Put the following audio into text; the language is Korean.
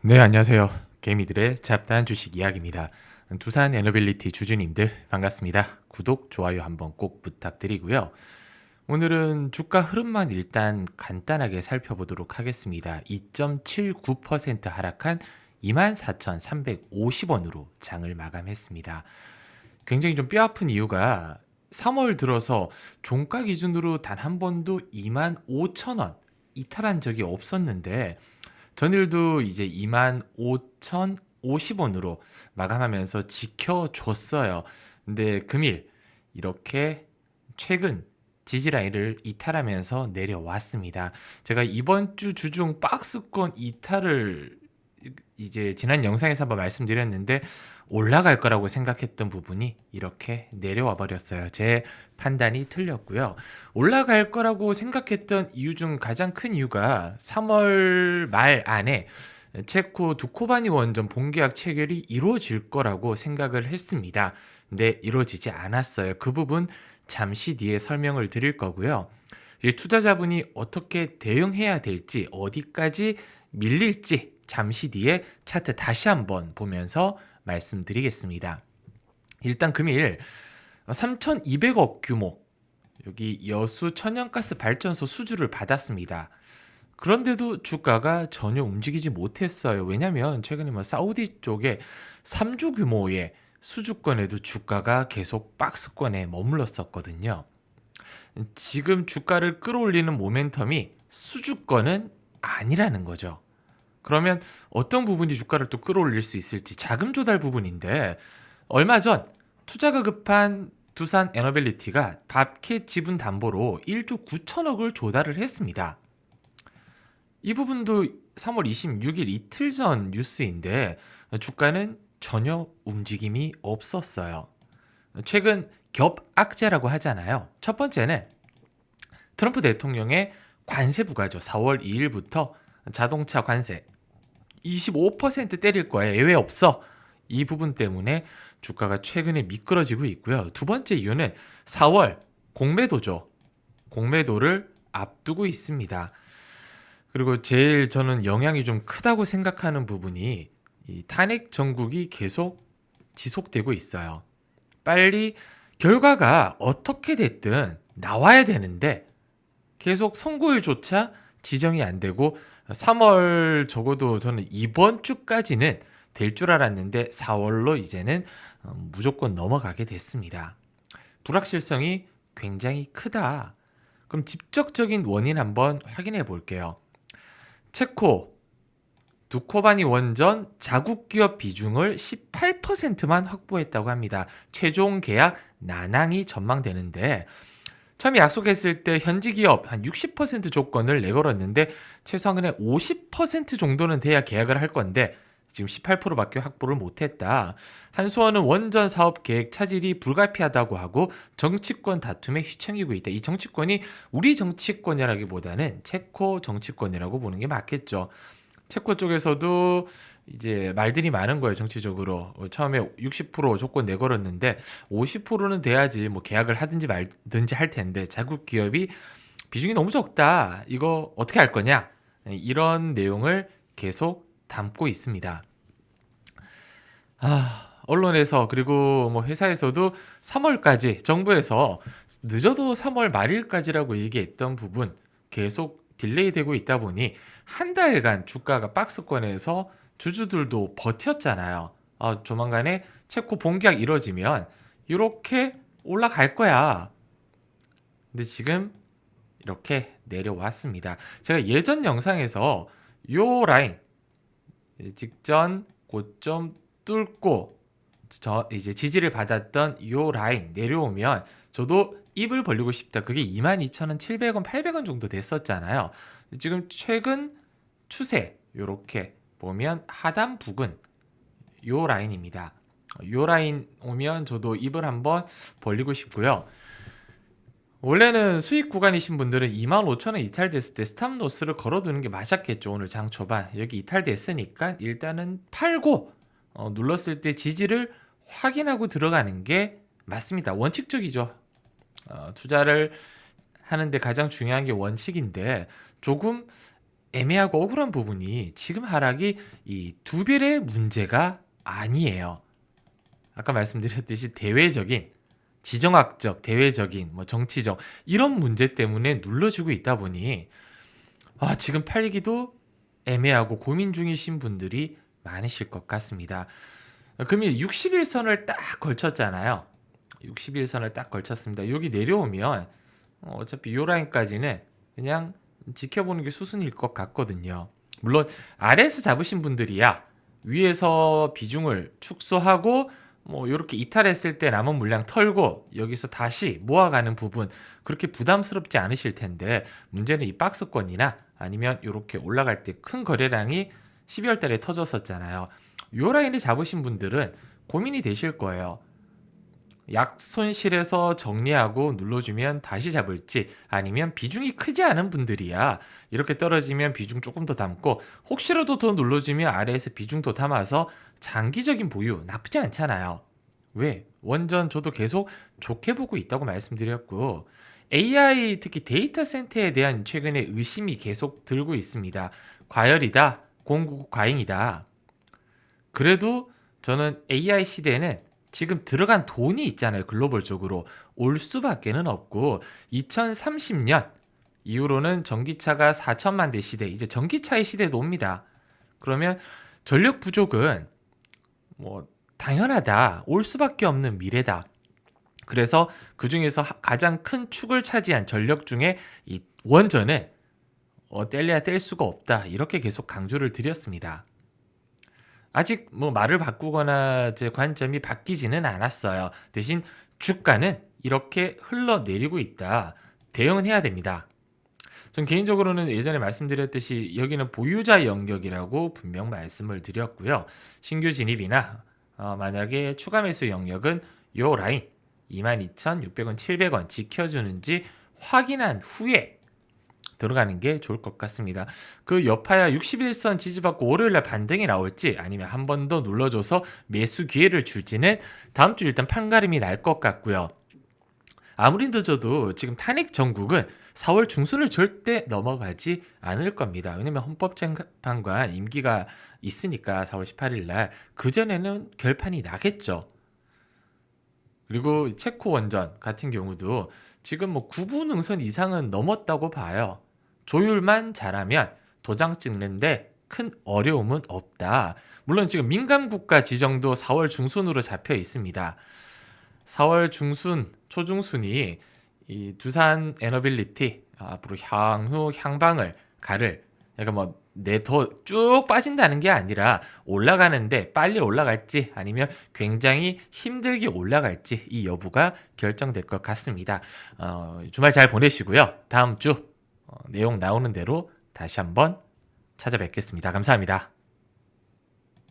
네, 안녕하세요. 개미들의 잡다한 주식 이야기입니다. 두산 에너빌리티 주주님들 반갑습니다. 구독, 좋아요 한번 꼭 부탁드리고요. 오늘은 주가 흐름만 일단 간단하게 살펴보도록 하겠습니다. 2.79% 하락한 24,350원으로 장을 마감했습니다. 굉장히 좀 뼈아픈 이유가 3월 들어서 종가 기준으로 단 한 번도 25,000원 이탈한 적이 없었는데 전일도 이제 25,050원으로 마감하면서 지켜줬어요. 근데 금일 이렇게 최근 지지라인을 이탈하면서 내려왔습니다. 제가 이번 주 주중 박스권 이탈을 이제 지난 영상에서 한번 말씀드렸는데 올라갈 거라고 생각했던 부분이 이렇게 내려와 버렸어요. 제 판단이 틀렸고요. 올라갈 거라고 생각했던 이유 중 가장 큰 이유가 3월 말 안에 체코 두코바니 원전 본계약 체결이 이루어질 거라고 생각을 했습니다. 근데 이루어지지 않았어요. 그 부분 잠시 뒤에 설명을 드릴 거고요. 이 투자자분이 어떻게 대응해야 될지 어디까지 밀릴지 잠시 뒤에 차트 다시 한번 보면서 말씀드리겠습니다. 일단 금일 3,200억 규모 여기 여수 천연가스 발전소 수주를 받았습니다. 그런데도 주가가 전혀 움직이지 못했어요. 왜냐하면 최근에 뭐 사우디 쪽에 3주 규모의 수주권에도 주가가 계속 박스권에 머물렀었거든요. 지금 주가를 끌어올리는 모멘텀이 수주권은 아니라는 거죠. 그러면 어떤 부분이 주가를 또 끌어올릴 수 있을지 자금 조달 부분인데 얼마 전 투자가 급한 두산 에너빌리티가 밥캣 지분 담보로 1조 9천억을 조달을 했습니다. 이 부분도 3월 26일 이틀 전 뉴스인데 주가는 전혀 움직임이 없었어요. 최근 겹악재라고 하잖아요. 첫 번째는 트럼프 대통령의 관세 부과죠. 4월 2일부터 자동차 관세 25% 때릴 거야. 예외 없어. 이 부분 때문에 주가가 최근에 미끄러지고 있고요. 두 번째 이유는 4월 공매도죠. 공매도를 앞두고 있습니다. 그리고 제일 저는 영향이 좀 크다고 생각하는 부분이 이 탄핵 정국이 계속 지속되고 있어요. 빨리 결과가 어떻게 됐든 나와야 되는데 계속 선고일조차 지정이 안 되고 3월 적어도 저는 이번 주까지는 될 줄 알았는데 4월로 이제는 어, 무조건 넘어가게 됐습니다. 불확실성이 굉장히 크다. 그럼 직접적인 원인 한번 확인해 볼게요. 체코 두코바니 원전 자국 기업 비중을 18%만 확보했다고 합니다. 최종 계약 난항이 전망되는데 처음에 약속했을 때 현지 기업 한 60% 조건을 내걸었는데 최소한의 50% 정도는 돼야 계약을 할 건데 지금 18%밖에 확보를 못했다. 한수원은 원전 사업 계획 차질이 불가피하다고 하고 정치권 다툼에 휘청이고 있다. 이 정치권이 우리 정치권이라기보다는 체코 정치권이라고 보는 게 맞겠죠. 체코 쪽에서도 이제 말들이 많은 거예요 정치적으로. 어, 처음에 60% 조건 내걸었는데 50%는 돼야지 뭐 계약을 하든지 말든지 할 텐데 자국 기업이 비중이 너무 적다. 이거 어떻게 할 거냐? 네, 이런 내용을 계속 담고 있습니다. 아 언론에서 그리고 뭐 회사에서도 3월까지 정부에서 늦어도 3월 말일까지라고 얘기했던 부분 계속 딜레이 되고 있다 보니 한 달간 주가가 박스권에서 주주들도 버텼잖아요. 어, 조만간에 체코 본계약 이루어지면 이렇게 올라갈 거야. 근데 지금 이렇게 내려왔습니다. 제가 예전 영상에서 요 라인 직전 고점 뚫고 저 이제 지지를 받았던 요 라인 내려오면 저도 입을 벌리고 싶다. 그게 22,000원, 700원, 800원 정도 됐었잖아요. 지금 최근 추세 요렇게 보면 하단 부근 요 라인입니다. 요 라인 오면 저도 입을 한번 벌리고 싶고요. 원래는 수익 구간이신 분들은 25,000원 이탈됐을 때 스탑로스를 걸어두는 게 맞았겠죠. 오늘 장 초반 여기 이탈됐으니까 일단은 팔고 어, 눌렀을 때 지지를 확인하고 들어가는 게 맞습니다. 원칙적이죠. 어, 투자를 하는데 가장 중요한 게 원칙인데 조금 애매하고 억울한 부분이 지금 하락이 이 두 배의 문제가 아니에요. 아까 말씀드렸듯이 대외적인 지정학적, 대외적인, 뭐 정치적 이런 문제 때문에 눌러주고 있다 보니 아, 지금 팔기도 애매하고 고민 중이신 분들이 많으실 것 같습니다. 금일 60일선을 딱 걸쳤잖아요. 60일선을 딱 걸쳤습니다. 여기 내려오면 어, 어차피 요 라인까지는 그냥 지켜보는 게 수순일 것 같거든요. 물론 아래에서 잡으신 분들이야 위에서 비중을 축소하고 뭐 이렇게 이탈했을 때 남은 물량 털고 여기서 다시 모아가는 부분 그렇게 부담스럽지 않으실 텐데 문제는 이 박스권이나 아니면 이렇게 올라갈 때 큰 거래량이 12월 달에 터졌었잖아요. 요 라인을 잡으신 분들은 고민이 되실 거예요. 약손실에서 정리하고 눌러주면 다시 잡을지 아니면 비중이 크지 않은 분들이야 이렇게 떨어지면 비중 조금 더 담고 혹시라도 더 눌러주면 아래에서 비중 더 담아서 장기적인 보유 나쁘지 않잖아요 왜? 원전 저도 계속 좋게 보고 있다고 말씀드렸고 AI 특히 데이터 센터에 대한 최근에 의심이 계속 들고 있습니다 과열이다 공급 과잉이다 그래도 저는 AI 시대는 지금 들어간 돈이 있잖아요. 글로벌적으로 올 수밖에는 없고 2030년 이후로는 전기차가 4천만 대 시대, 이제 전기차의 시대도 옵니다. 그러면 전력 부족은 뭐 당연하다. 올 수밖에 없는 미래다. 그래서 그 중에서 가장 큰 축을 차지한 전력 중에 이 원전은 어, 뗄래야 뗄 수가 없다. 이렇게 계속 강조를 드렸습니다. 아직 뭐 말을 바꾸거나 제 관점이 바뀌지는 않았어요. 대신 주가는 이렇게 흘러내리고 있다. 대응은 해야 됩니다. 전 개인적으로는 예전에 말씀드렸듯이 여기는 보유자 영역이라고 분명 말씀을 드렸고요. 신규 진입이나 어, 만약에 추가 매수 영역은 요 라인 22,600원, 700원 지켜주는지 확인한 후에 들어가는 게 좋을 것 같습니다. 그 여파야 61선 지지받고 월요일날 반등이 나올지 아니면 한 번 더 눌러줘서 매수 기회를 줄지는 다음 주 일단 판가름이 날 것 같고요. 아무리 늦어도 지금 탄핵 전국은 4월 중순을 절대 넘어가지 않을 겁니다. 왜냐면 헌법재판관 임기가 있으니까 4월 18일 날 그전에는 결판이 나겠죠. 그리고 체코 원전 같은 경우도 지금 뭐 9분 능선 이상은 넘었다고 봐요. 조율만 잘하면 도장 찍는데 큰 어려움은 없다. 물론 지금 민감 국가 지정도 4월 중순으로 잡혀 있습니다. 4월 중순, 초중순이 이 두산 에너빌리티 앞으로 향후 향방을 가를 그러니까 뭐 내 더 쭉 빠진다는 게 아니라 올라가는데 빨리 올라갈지 아니면 굉장히 힘들게 올라갈지 이 여부가 결정될 것 같습니다. 어, 주말 잘 보내시고요. 다음 주 어, 내용 나오는 대로 다시 한번 찾아뵙겠습니다. 감사합니다.